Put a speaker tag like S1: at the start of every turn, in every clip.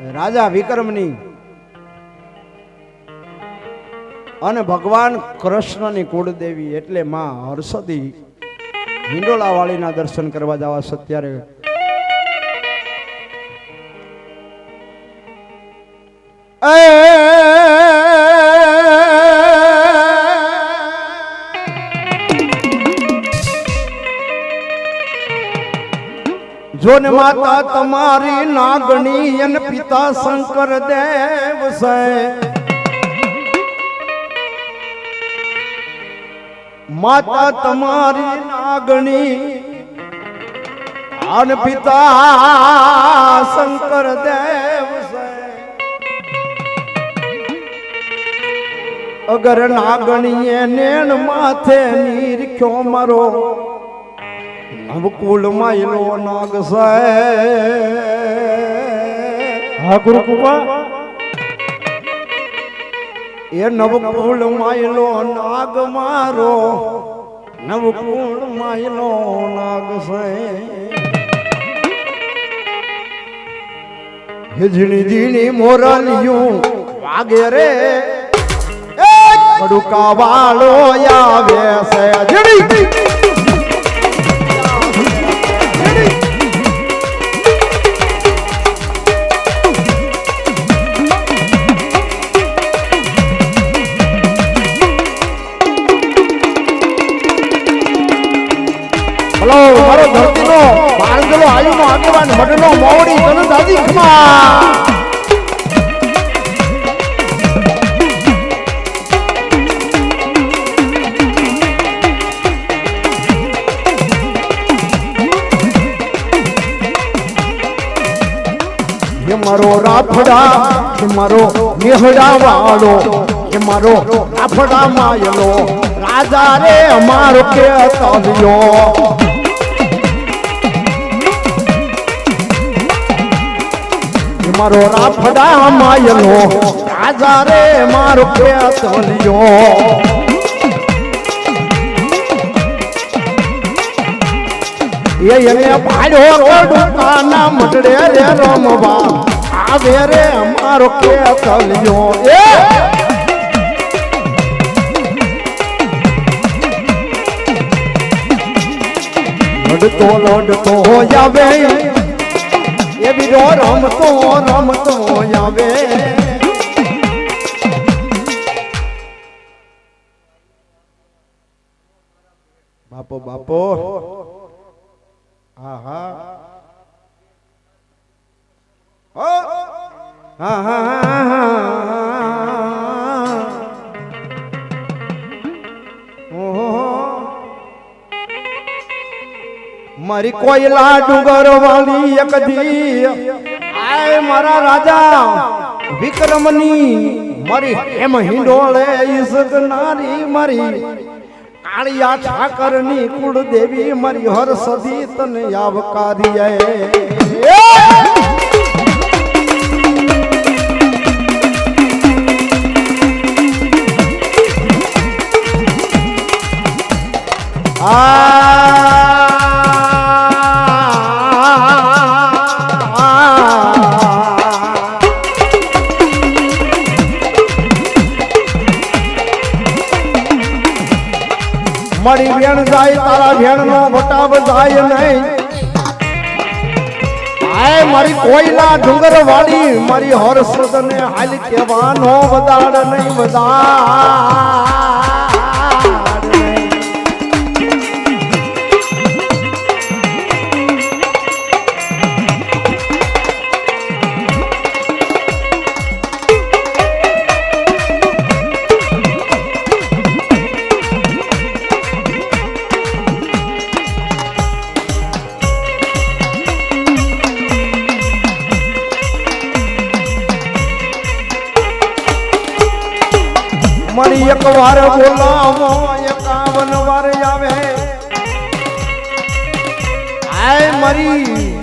S1: રાજા વિક્રમની અને ભગવાન કૃષ્ણની કુળદેવી એટલે માં હર્ષદી હિંડોળા વાળીના દર્શન કરવા જવા સત્યારે જોને માતા તમારી નાગણી અને પિતા શંકર દેવ છે. માતા તમારી નાગણી અન પિતા શંકર દેવ અગર નાગણીએ નેણ માથે નીરખ્યો મારો નવકુળ માયલો નાગ સાહેબ
S2: હા ગુરુ કૃપા
S1: એ નવકુળ માયલો નાગ મારો નવકુળ માયલો નાગ સાહેબ હિજણી જીણી મોરલિયું વાગે રે. કડુકા વાળો આવે છે જીણી આયુનો આગેવાન મડનો મોવડી તને દાદી ખમા મારો રાફડા કે મારો મેહડા વાળો કે મારો રાફડા માયલો. રાજા રે અમારો કે તલ્યો મારો રાફડા માયલો રાજા રે મારો કે તલ્યો એ એને પાડ્યો કડુકાના મટડે રે રમવા. આવે રે અમારો કે તલ્યો એ! લડતો લડતો આવે. એ બીજો રમતો રમતો આવે. બાપો બાપો. હા. હા હા હા હા. મારી કોયલા ડુંગર વાળી એક દી. આય મારા રાજા, વિક્રમની મારી હેમ હિંડોળે ઈસકનારી મારી. કાળિયા ઠાકરની કુળદેવી મારી હરસદી તને આવકારી આ જાય તારા વેણ નો વટાવ જાય નહીં. આય મારી કોઈના ડુંગર વાળી મારી હર્ષદ ને હાલ કેવાનો વદાડ નહીં વદાડ મળી એક વાર બોલાવો, એકાવન વાર આવે. આય મરી,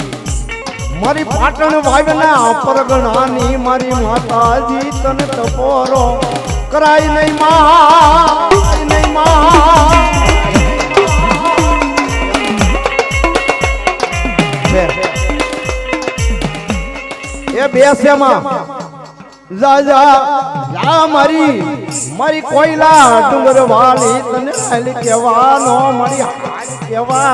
S1: મારી પાટણ વાવના પરગણાની મારી માતાજી તને તપોરો. કરાય નહીં માં નહીં માં. એ બેસેમાં જા જા. જા મારી મારી કોયલા ડુંગર વાળી તને હાલ કહેવાનો મારી હાલ કહેવા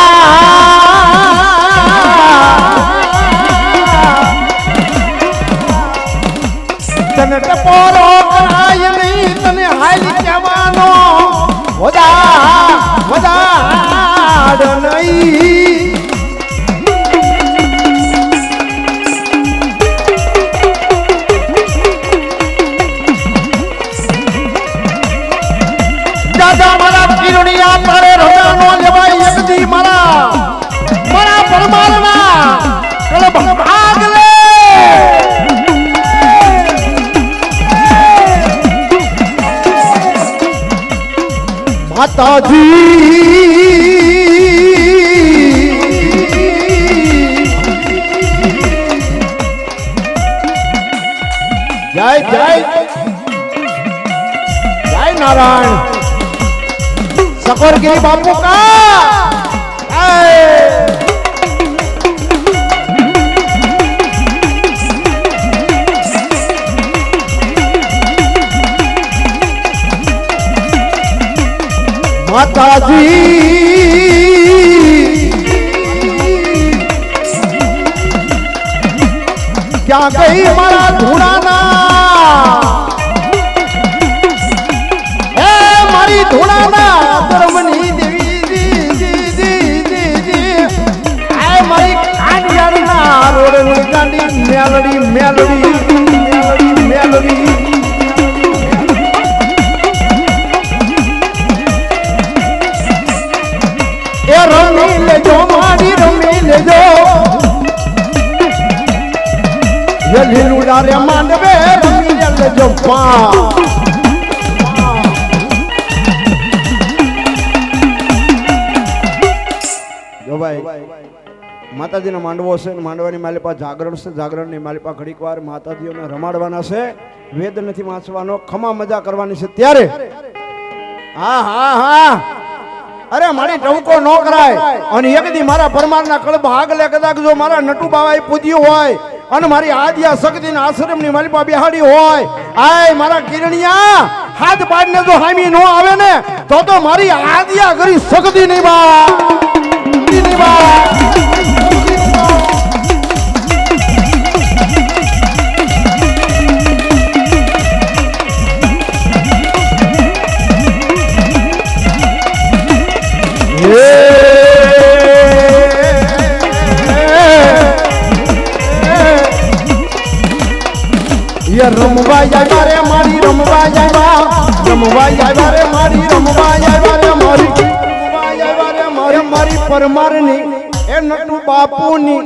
S1: માતાજી. જય જય. જય નારાયણ. સકોરગીરી બાપુ કા? માતાજી. ક્યાં ગઈ મારા ધૂણાના? એ મારી ધૂણાના ધર્મની મેલડી મેલડી મેલડી મેલડી. લેજો મારી રમી લેજો લીલુડા રે માંડવે રમી લેજો પા જો ભાઈ, માતાજીનો માંડવો છે માંડવાની માલિપા જાગરણ છે, જાગરણની માલિપા ઘડીક વાર માતાજીઓને રમાડવાના છે. વેદ નથી વાંચવાનો, ખમા મજા કરવાની છે. ત્યારે? હા હા હા. અરે, મારી ટવકો ન કરાય. અને એક દી મારા પરમારના કળબ આગલે કદાચ જો મારા નટુ બાવાએ પૂજ્યું હોય અને મારી આદ્યા શક્તિ આશ્રમની માલિપા બિહાડી હોય, આય, મારા કિરણિયા, હાથ પાડીને જો હામી ન આવે ને, તો તો મારી આદ્યા કરી શક્તિ નહીં બા નહીં બા યે રમવા આવ્યા રે, મારી રમવા આવ્યા. રમવા આવ્યા રે, મારી રમવા આવ્યા રે, મારી મારી મારી પરમારની, એ નટુ બાપુની,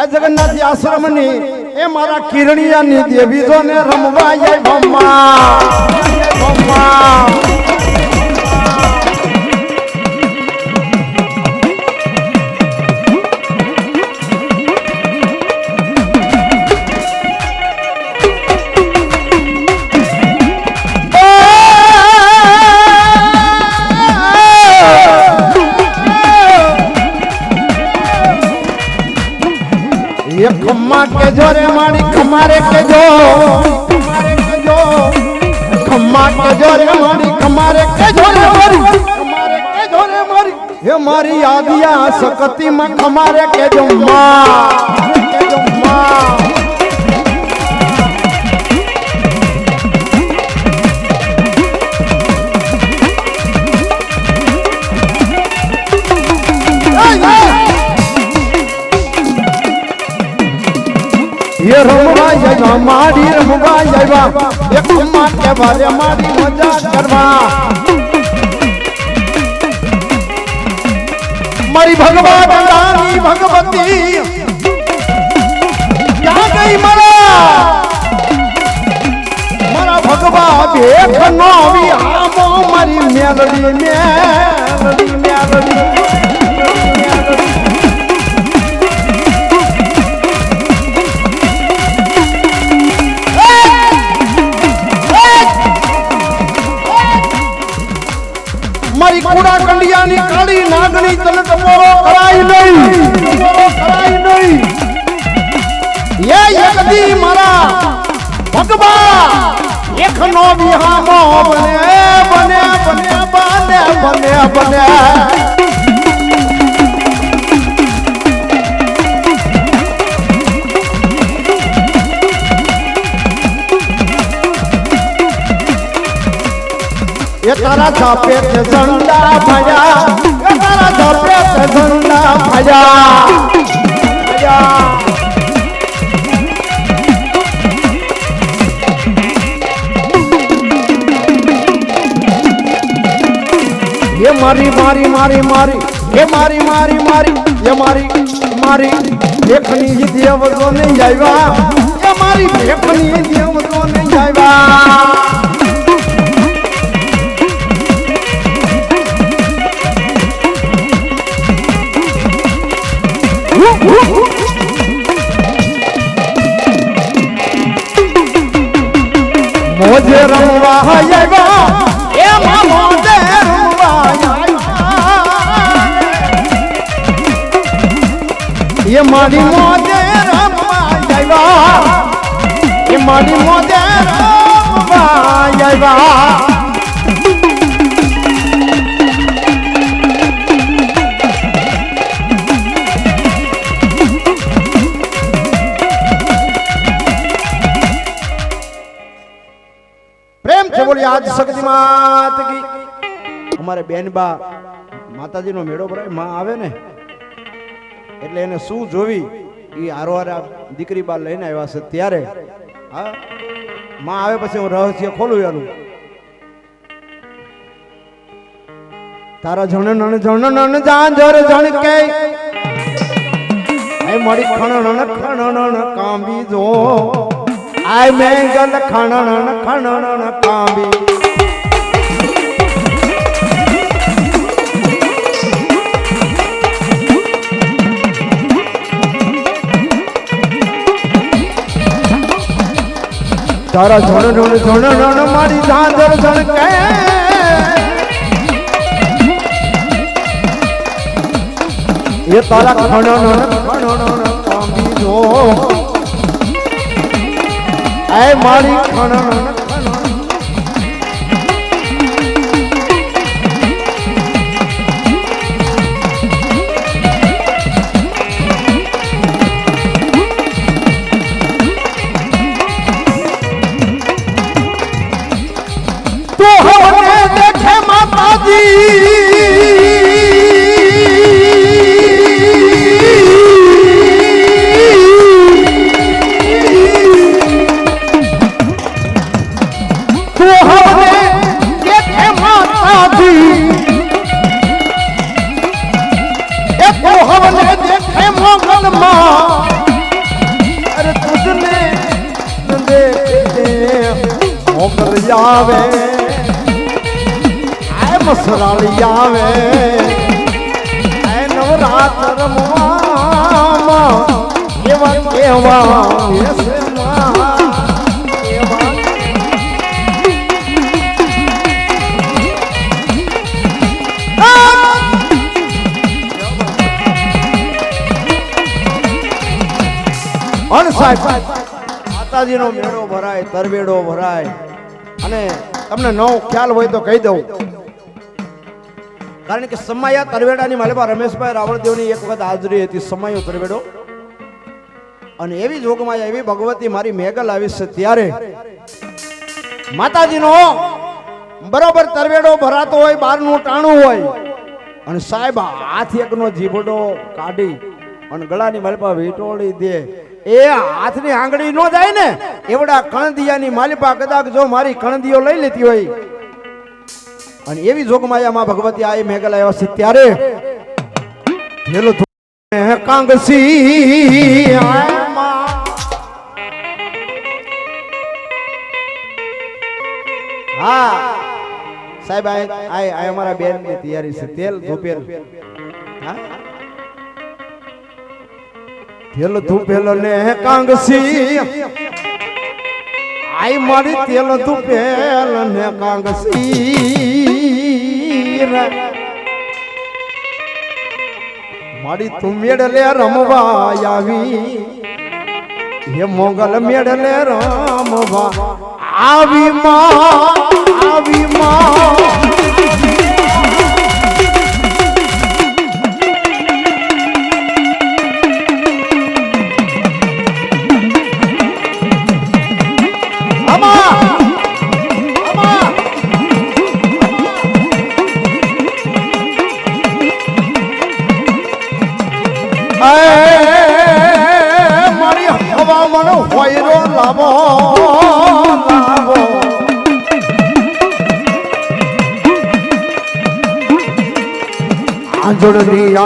S1: એ જગન્નાથ આશ્રમની, એ મારા કિરણિયાની દેવી જો ને રમવા આવ્યા મમ્મા મમ્મા મારી હે મારી આદિયા સકતી માં ખમારે કેજો માં કેજો માં. આવ્યા. એક માટે વારે મારી મજા કરવા. મારી ભગવાન રાણી ભગવતી. ક્યાં ગઈ મારા? મારા ભગવા ભેખ નો આવી મારી મેલડી મેલડી મેલડી. નાગણી તને ટપોરો કરાય નહીં કરાય નહીં એ એકદી મારા ભગવા એકનો વિહામો બને બને બને બને બને બને. એ તારા છાપે ઝંડા ભયા ઝાપે ભજા. એ મારી મારી મારી મારી. એ મારી મારી મારી. એ મારી મારી. ભેખની દેવ તો નહીં આવ્યા. એ મારી દેખની દેવ તો નહીં આવ્યા. મોજે રમવા આવ્યા. એમાં મોજે રમવા આવ્યા. એ મારી મોજે છે બોલી, આજ શક્તિ માત કી. અમારે બેનબા માતાજીનો મેળો ભરાય, માં આવે ને, એટલે એને શું જોવી? એ આરોહારા દીકરી બા લઈને આવ્યા છે ત્યારે. હા? માં આવે પછી હું રહસ્ય ખોલું એનું. તારા જણન જણન જાંજર જણ કે મળી ખણણ ખણણ કાંબી જો આય મેંગલ ખણણ ખણણ, કાંબી. તારા ઝણ ઝણ ઝણ ઝણ મારી ઝાંઝર ઝણ કે એ તારા ખણણ ખણણ કાંબી જો એ મારી ખણણ તો હવે દેખે માતાજી. અણ સાહેબ માતાજીનો મેળો ભરાય તરવેડો ભરાય. અને તમને નવો ખ્યાલ હોય તો કહી દઉં. કારણ કે સમાયા તરવેડાની માલેમાં રમેશભાઈ રાવળદેવની એક વખત હાજરી હતી, સમયો તરવેડો અને એવી જોગમાં એવી ભગવતી મારી મેગલ આવી છે ત્યારે. માતાજીનો, બરોબર તરવેડો ભરાતો હોય, બારનું ટાણું હોય. અને સાહેબ હાથ એકનો જીભડો કાઢી અને ગળાની માલિપા વીટોળી દે. એ હાથની આંગળી નો જાય ને, એવડા કણદિયાની માલિપા કદાચ જો મારી કણદીઓ લઈ લેતી હોય. અને એવી જોગમાયા માં ભગવતી આ મેઘલા એવા છે ત્યારે ઢેલો કાંગસી હા, સાહેબ, આ અમારા બેનની તૈયારી છે, તેલ ધૂપેલ. તેલ ધૂપેલ ને કાંગસી. આઈ મારી તેલ ધૂપેલ ને કાંગસી. મારી તું મેળલે રમવા આવી. હે મોગલ મેળલે રમવા. આવી માં આવી માં.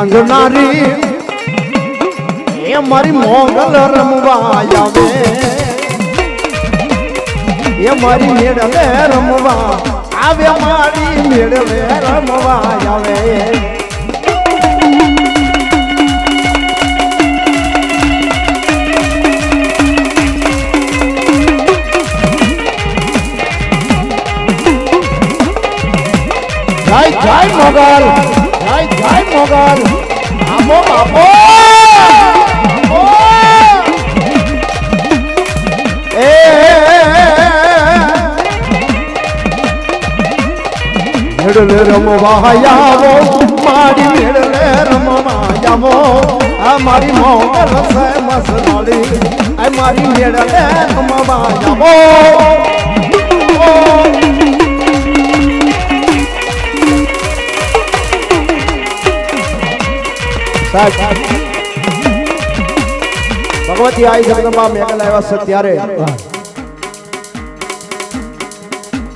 S1: આંજનારી એ મારી મોગલ રમવા આવે એ મારી મેળવે રમવા. આવે મારી મેળવે રમવા આવે જય જય મોગલ. આપો આપો આપો. એ મેળલે રમવા આવો મારી મેળલે રમવા આવો આ મારી મોગલ સે મસનાળી આ મારી મેળલે રમવા આવો ભગવતી આઈ જગદંબા મેઘલ આવ્યા છે ત્યારે.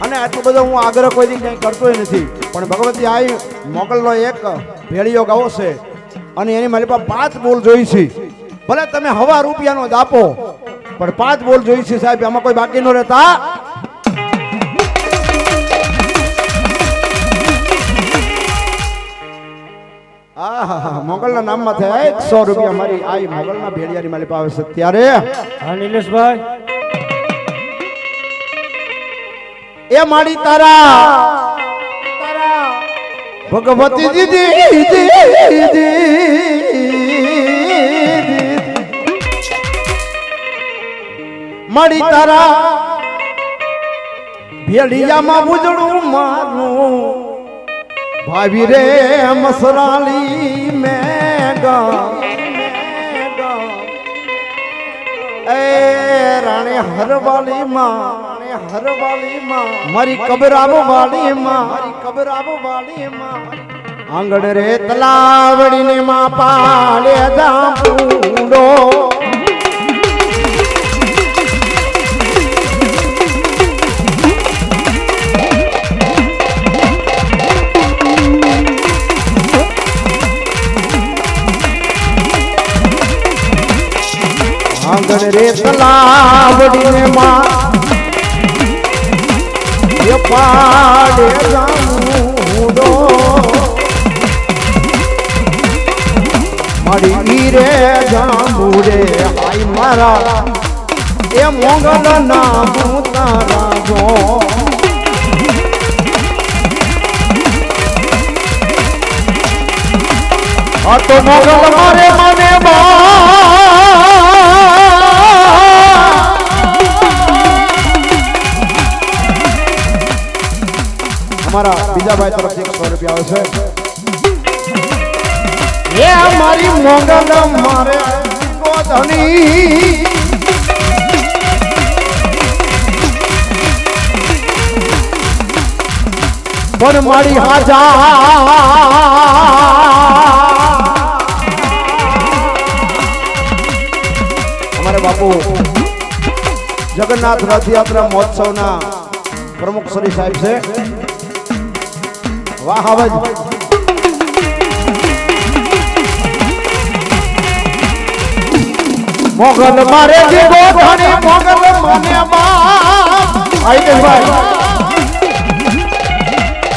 S1: અને આટલું બધું હું આગ્રહ કોઈ દી કંઈ કરતો નથી. પણ ભગવતી આઈ મોકલનો એક ભેળિયો ગાવો છે અને એની મારી પાસે પાંચ બોલ જોઈ છે. ભલે તમે હવા રૂપિયાનો જ આપો, પણ પાંચ બોલ જોઈ છે સાહેબ આમાં કોઈ બાકી ન રહેતા. આહાહા, મોગલના નામમાં થયા. એકસો રૂપિયા મારી આઈ મોગલના ભેળિયાની મારી પાસે છે ત્યારે
S2: હા નિલેશભાઈ.
S1: એ મારી તારા. ભગવતી દીદી. દીદી. માડી તારા. ભેળિયામાં ઉજળું મારું. ભાવી રે મસરાલી મેગા એ રાણે હરવાલી માં હરવાલી માં મારી કબરાબો વાલી માં મારી કબરાબો વાલી માં આંગણ રે તલાવડીને માં પાલે જાંબુડો આંગણ રે તલાવડીને માં એ પાડે જામુડો. મારી ઈરે જામુડે, હાય મારા, એ મોગલ ના તારા જો તો મોગલ મારે મને અમારા બીજા ભાઈ તરફથી એકસો રૂપિયા આવશે એ મારી મોગલ મારે ધણી પણ મારી હાજા. અમારા બાપુ જગન્નાથ રથયાત્રા મહોત્સવના પ્રમુખ શ્રી સાહેબ છે. વાહ હાવજ મોગલ મારે જીવો ધણી, મોગલ મને બાપ આઈ ભાઈ.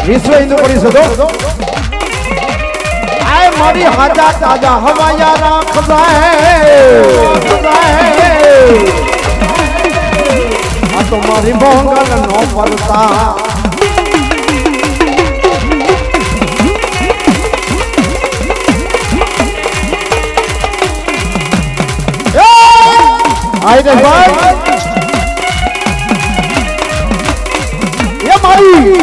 S1: વિશ્વ હિન્દુ પરિષદો આય મારી હાજા તાજા હવાયા રાખજાય આ તો મારી મોગલ નો પરતા ભાઈ એ મારી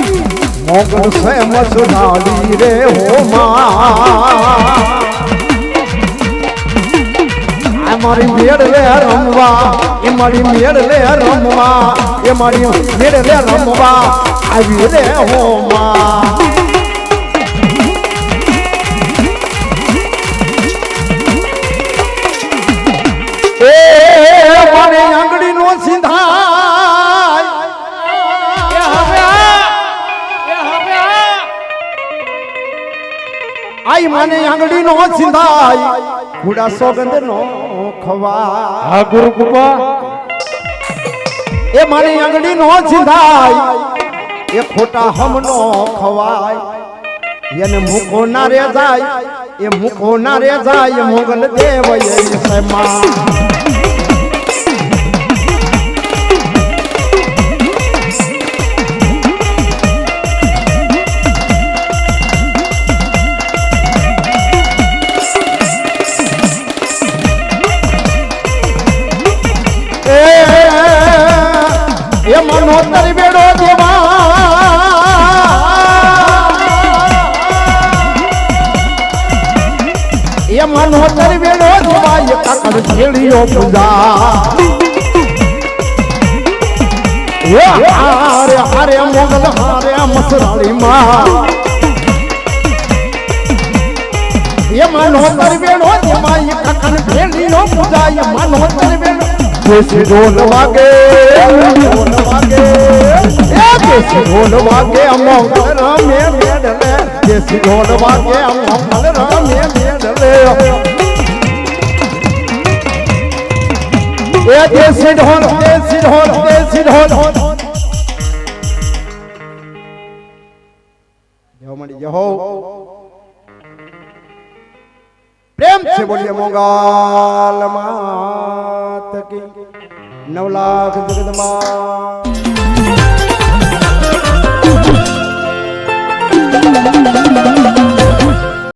S1: મોગલ સે મસડાલી રે હો માં. મારી મેળ લે રમવા એ મારી મેળ લે રમવા એ મારી મેળ લે રમવા. આવી રે હો માં. આઈ આંગળી નો સિંધાય ગુડા સોગંદ નો ખવા
S2: હા ગુરુ કૃપા.
S1: એ મારી આંગળી નો સિંધાય એ ખોટા હમનો ખવાય. એને મૂકો ના રે જાય એ મૂકો ના રે જાય મોગલ દેવ એ સમા છેડીઓ પૂજા હારે હારે મોગલ, હારે મસરાળી માં એ તરવેણો બેડો દેવા એ કાકડ છેડીઓ પૂજા એ મનોતર તરવેણો. દેશી ઢોલ વાગે ઢોલ વાગે એ દેશી ઢોલ વાગે, અમોગલ રામે મેડલે દેશી ઢોલ વાગે, અમોગલ રામે મેડલે એ દેશી ઢોલ દેશી ઢોલ દેશી ઢોલ જહો મંડી જહો પ્રેમ છે બોલીએ મોંગાલ માત કી. નવ લાખ જગદમાં Thank you.